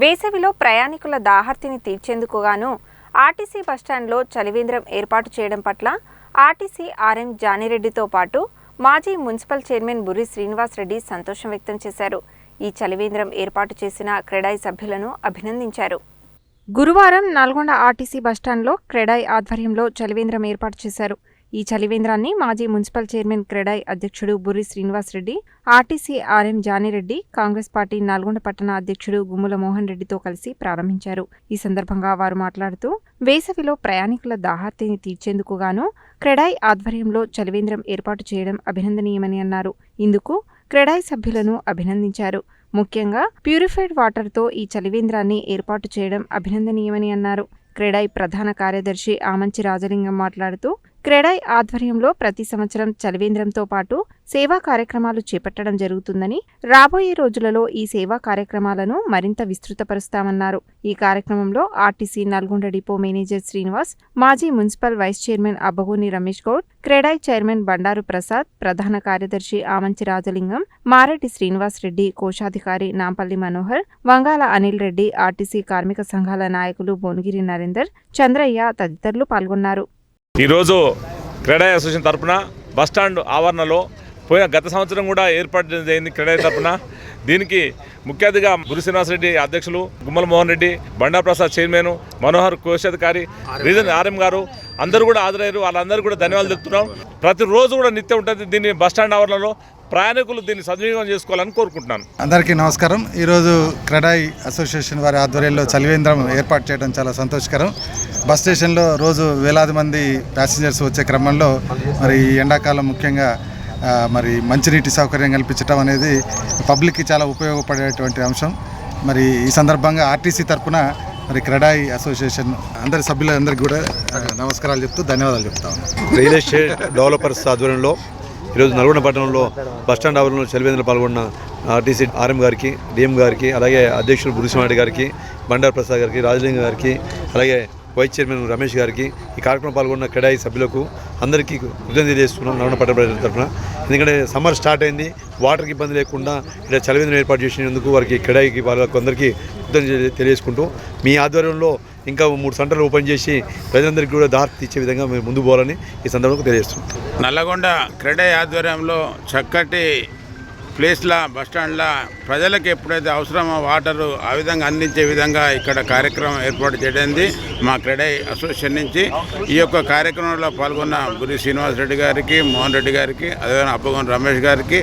వేసవిలో ప్రయాణికుల దాహర్తిని తీర్చేందుకుగాను ఆర్టీసీ బస్టాండ్లో చలివేంద్రం ఏర్పాటు చేయడం పట్ల ఆర్టీసీ ఆర్ఎం జానిరెడ్డితో పాటు మాజీ మున్సిపల్ చైర్మన్ బుర్రి శ్రీనివాస్ రెడ్డి సంతోషం వ్యక్తం చేశారు. ఈ చలివేంద్రం ఏర్పాటు చేసిన క్రెడాయి సభ్యులను అభినందించారు. గురువారం నల్గొండ ఆర్టీసీ బస్టాండ్లో క్రెడాయ్ ఆధ్వర్యంలో చలివేంద్రం ఏర్పాటు చేశారు. ఈ చలివేంద్రాన్ని మాజీ మున్సిపల్ చైర్మన్ క్రెడాయ్ అధ్యక్షుడు Burri Srinivas Reddy RTC RM Janireddy Congress party Nalgonda పట్టణ అధ్యక్షుడు గుమ్ముల మోహన్ రెడ్డితో కలిసి ప్రారంభించారు. ఈ సందర్భంగా వారు మాట్లాడుతూ వేసవిలో ప్రయాణికుల దాహార్తిని తీర్చేందుకు గాను క్రెడాయ్ ఆధ్వర్యంలో చలివేంద్రం ఏర్పాటు చేయడం అభినందనీయమని అన్నారు. ఇందుకు క్రెడాయ్ సభ్యులను అభినందించారు. ముఖ్యంగా ప్యూరిఫైడ్ వాటర్తో ఈ చలివేంద్రాన్ని ఏర్పాటు చేయడం అభినందనీయమని అన్నారు. క్రెడాయ్ ప్రధాన కార్యదర్శి ఆమంచి రాజలింగం మాట్లాడుతూ క్రెడాయ్ ఆధ్వర్యంలో ప్రతి సంవత్సరం చలివేంద్రంతో పాటు సేవా కార్యక్రమాలు చేపట్టడం జరుగుతుందని రాబోయే రోజులలో ఈ సేవా కార్యక్రమాలను మరింత విస్తృతపరుస్తామన్నారు. ఈ కార్యక్రమంలో RTC Nalgonda depot manager Srinivas మాజీ municipal vice chairman Abbagoni Ramesh Goud CREDAI chairman Bandaru Prasad ప్రధాన కార్యదర్శి ఆమంచి రాజలింగం మారెడ్డి శ్రీనివాస్ రెడ్డి కోశాధికారి నాంపల్లి మనోహర్ వంగాల అనిల్ రెడ్డి ఆర్టీసీ కార్మిక సంఘాల నాయకులు భువనగిరి నరేందర్ చంద్రయ్య తదితరులు పాల్గొన్నారు. ఈరోజు క్రీడా అసోసియేషన్ తరపున బస్టాండ్ ఆవరణలో పోయిన గత సంవత్సరం కూడా ఏర్పాటు జరిగింది క్రీడా తరపున. దీనికి ముఖ్య అతిథిగా గురు శ్రీనివాసరెడ్డి అధ్యక్షులు గుమ్మల మోహన్ రెడ్డి బండా ప్రసాద్ చైర్మన్ మనోహర్ కోశాధికారి రీజన్ ఆర్ఎం గారు అందరూ కూడా హాజరయ్యారు. వాళ్ళందరూ కూడా ధన్యవాదాలు చెప్తున్నాం ప్రతిరోజు కూడా నిత్యం ఉంటుంది దీన్ని బస్టాండ్ ఆవరణలో. ప్రయాణికులు దీన్ని సద్వినియోగం చేసుకోవాలని కోరుకుంటున్నాను. అందరికీ నమస్కారం. ఈరోజు క్రెడాయి అసోసియేషన్ వారి ఆధ్వర్యంలో చలివేంద్రం ఏర్పాటు చేయడం చాలా సంతోషకరం. బస్ స్టేషన్లో రోజు వేలాది మంది ప్యాసింజర్స్ వచ్చే క్రమంలో మరి ఈ ఎండాకాలం ముఖ్యంగా మరి మంచినీటి సౌకర్యం కల్పించడం అనేది పబ్లిక్కి చాలా ఉపయోగపడేటువంటి అంశం. మరి ఈ సందర్భంగా ఆర్టీసీ తరఫున మరి క్రెడాయి అసోసియేషన్ అందరి సభ్యులందరికీ కూడా నమస్కారాలు చెప్తూ ధన్యవాదాలు చెప్తా ఉన్నాను రియల్ ఎస్టేట్ డెవలపర్స్ ఆధ్వర్యంలో ఈరోజు నల్గొండ పట్టణంలో బస్టాండ్ ఆవరణలో చలివేంద్ర పాల్గొన్న ఆర్టీసీ ఆర్ఎం గారికి డిఎం గారికి అలాగే అధ్యక్షులు గురుసింహారెడ్డి గారికి బండారు ప్రసాద్ గారికి రాజలింగ గారికి అలాగే వైస్ చైర్మన్ రమేష్ గారికి ఈ కార్యక్రమం పాల్గొన్న కెడాయి సభ్యులకు అందరికీ కృతజ్ఞత చేస్తున్నాం నల్గొండ పట్టణ ప్రజల తరఫున. ఎందుకంటే సమ్మర్ స్టార్ట్ అయింది వాటర్కి ఇబ్బంది లేకుండా ఇక్కడ చలివేంద్రం ఏర్పాటు చేసినందుకు వారికి కెడాయికి వాళ్ళకు అందరికీ కృతజ్ఞత తెలియజేసుకుంటూ మీ ఆధ్వర్యంలో ఇంకా మూడు సెంటర్లు ఓపెన్ చేసి ప్రజలందరికీ కూడా దారి తీర్చే విధంగా మేము ముందు పోవాలని ఈ సందర్భంగా తెలియజేస్తున్నాం. నల్లగొండ క్రీడా ఆధ్వర్యంలో చక్కటి ప్లేస్ల బస్టాండ్ల ప్రజలకు ఎప్పుడైతే అవసరమో వాటరు ఆ విధంగా అందించే విధంగా ఇక్కడ కార్యక్రమం ఏర్పాటు చేయడింది మా క్రెడై అసోసియేషన్ నుంచి. ఈ యొక్క కార్యక్రమంలో పాల్గొన్న గురి శ్రీనివాస్ రెడ్డి గారికి మోహన్ రెడ్డి గారికి అదేవిధంగా అప్పగం రమేష్ గారికి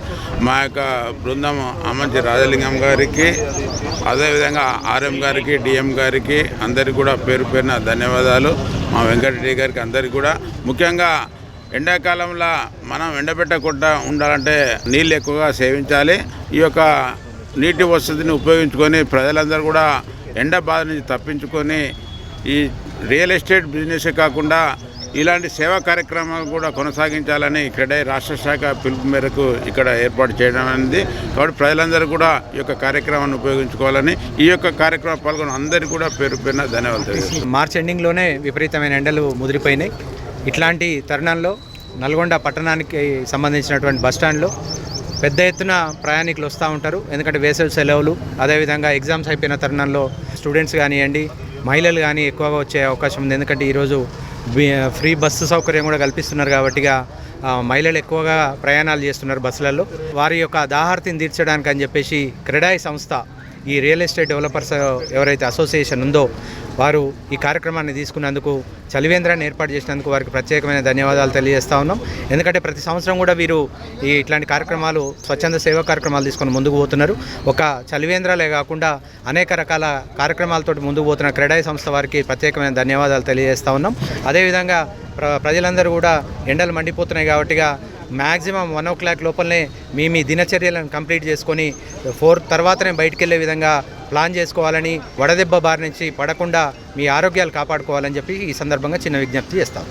మా యొక్క బృందం అమంచి రాజలింగం గారికి అదేవిధంగా ఆర్ఎం గారికి డిఎం గారికి అందరికీ కూడా పేరు పేరున ధన్యవాదాలు. మా వెంకటరెడ్డి గారికి అందరికీ కూడా. ముఖ్యంగా ఎండాకాలంలో మనం ఎండబెట్టకుండా ఉండాలంటే నీళ్ళు ఎక్కువగా సేవించాలి. ఈ యొక్క నీటి వసతిని ఉపయోగించుకొని ప్రజలందరూ కూడా ఎండ బాధ నుంచి తప్పించుకొని ఈ రియల్ ఎస్టేట్ బిజినెస్ కాకుండా ఇలాంటి సేవా కార్యక్రమాలు కూడా కొనసాగించాలని ఇక్కడ రాష్ట్ర శాఖ పిలుపు మేరకు ఇక్కడ ఏర్పాటు చేయడం అనేది. కాబట్టి ప్రజలందరూ కూడా ఈ యొక్క కార్యక్రమాన్ని ఉపయోగించుకోవాలని ఈ యొక్క కార్యక్రమం పాల్గొన్న అందరికీ కూడా పేరు పేరున ధన్యవాదాలు మార్చ్ ఎండింగ్లోనే విపరీతమైన ఎండలు ముదిరిపోయినాయి. ఇట్లాంటి తరుణంలో నల్గొండ పట్టణానికి సంబంధించినటువంటి బస్టాండ్లో పెద్ద ఎత్తున ప్రయాణికులు వస్తూ ఉంటారు. ఎందుకంటే వేసవి సెలవులు అదేవిధంగా ఎగ్జామ్స్ అయిపోయిన తరుణంలో స్టూడెంట్స్ కానివ్వండి మహిళలు కానీ ఎక్కువగా వచ్చే అవకాశం ఉంది. ఎందుకంటే ఈరోజు ఫ్రీ బస్సు సౌకర్యం కూడా కల్పిస్తున్నారు కాబట్టిగా మహిళలు ఎక్కువగా ప్రయాణాలు చేస్తున్నారు బస్సులలో. వారి యొక్క దాహార్తిని తీర్చడానికి అని చెప్పేసి క్రెడాయి సంస్థ ఈ రియల్ ఎస్టేట్ డెవలపర్స్ ఎవరైతే అసోసియేషన్ ఉందో వారు ఈ కార్యక్రమాన్ని తీసుకున్నందుకు చలివేంద్రాన్ని ఏర్పాటు చేసినందుకు వారికి ప్రత్యేకమైన ధన్యవాదాలు తెలియజేస్తా ఉన్నాం. ఎందుకంటే ప్రతి సంవత్సరం కూడా వీరు ఈ ఇట్లాంటి కార్యక్రమాలు స్వచ్ఛంద సేవా కార్యక్రమాలు తీసుకొని ముందుకు పోతున్నారు. ఒక చలివేంద్రాలే కాకుండా అనేక రకాల కార్యక్రమాలతో ముందుకు పోతున్న క్రెడాయి సంస్థ వారికి ప్రత్యేకమైన ధన్యవాదాలు తెలియజేస్తా ఉన్నాం. అదేవిధంగా ప్ర ప్రజలందరూ కూడా ఎండలు మండిపోతున్నాయి కాబట్టిగా మ్యాక్సిమం వన్ ఓ క్లాక్ లోపలనే మీ మీ దినచర్యలను కంప్లీట్ చేసుకొని ఫోర్ తర్వాతనే బయటికి వెళ్ళే విధంగా ప్లాన్ చేసుకోవాలని వడదెబ్బ బారి నుంచి పడకుండా మీ ఆరోగ్యాలు కాపాడుకోవాలని చెప్పి ఈ సందర్భంగా చిన్న విజ్ఞప్తి చేస్తాం